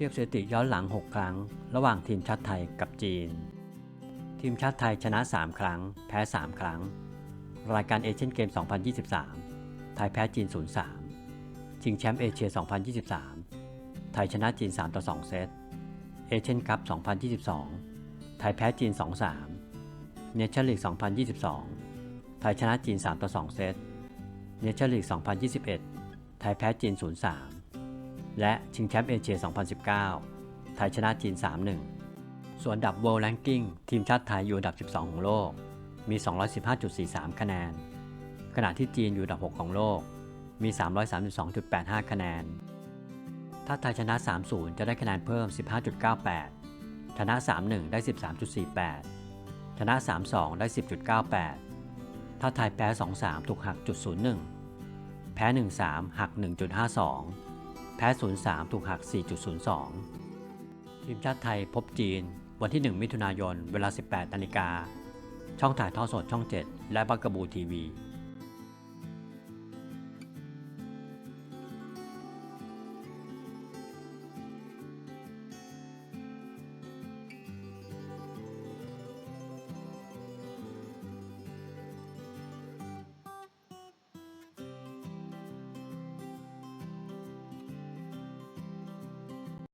ทียบสถิติย้อนหลัง 6 ครั้ง ระหว่างทีมชาติไทยกับจีน ทีมชาติไทยชนะ 3 ครั้ง แพ้ 3 ครั้ง รายการเอเชียนเกม 2023 ไทยแพ้จีน 0-3 ชิงแชมป์เอเชีย 2023 ไทยชนะจีน3-2เซต เอเชียนคัพ 2022 ไทยแพ้จีน 2-3 เนชั่นลีก 2022 ไทยชนะจีน3-2เซต เนชั่นลีก 2021 ไทยแพ้จีน 0-3 และชิงแชมป์เอเชีย 2019 ไทยชนะจีน 3-1 ส่วนอันดับ World Ranking ทีมชาติไทยอยู่อันดับ 12 ของโลก มี 215.43 คะแนน ขณะที่จีนอยู่อันดับ 6 ของโลก มี 332.85 คะแนน ถ้าไทยชนะ 3-0 จะได้คะแนนเพิ่ม 15.98 ชนะ 3-1 ได้ 13.48 ชนะ 3-2 ได้ 10.98 ถ้าไทยแพ้ 2-3 ถูกหักจุด01 แพ้ 1-3 หัก 1.52 แพ้ 0-3 ถูกหัก 4.02 ทีมชาติไทยพบจีน วันที่ 1 มิถุนายน เวลา 18นาฬิกา ช่องถ่ายทอดสดช่อง 7 และบักกะบูทีวี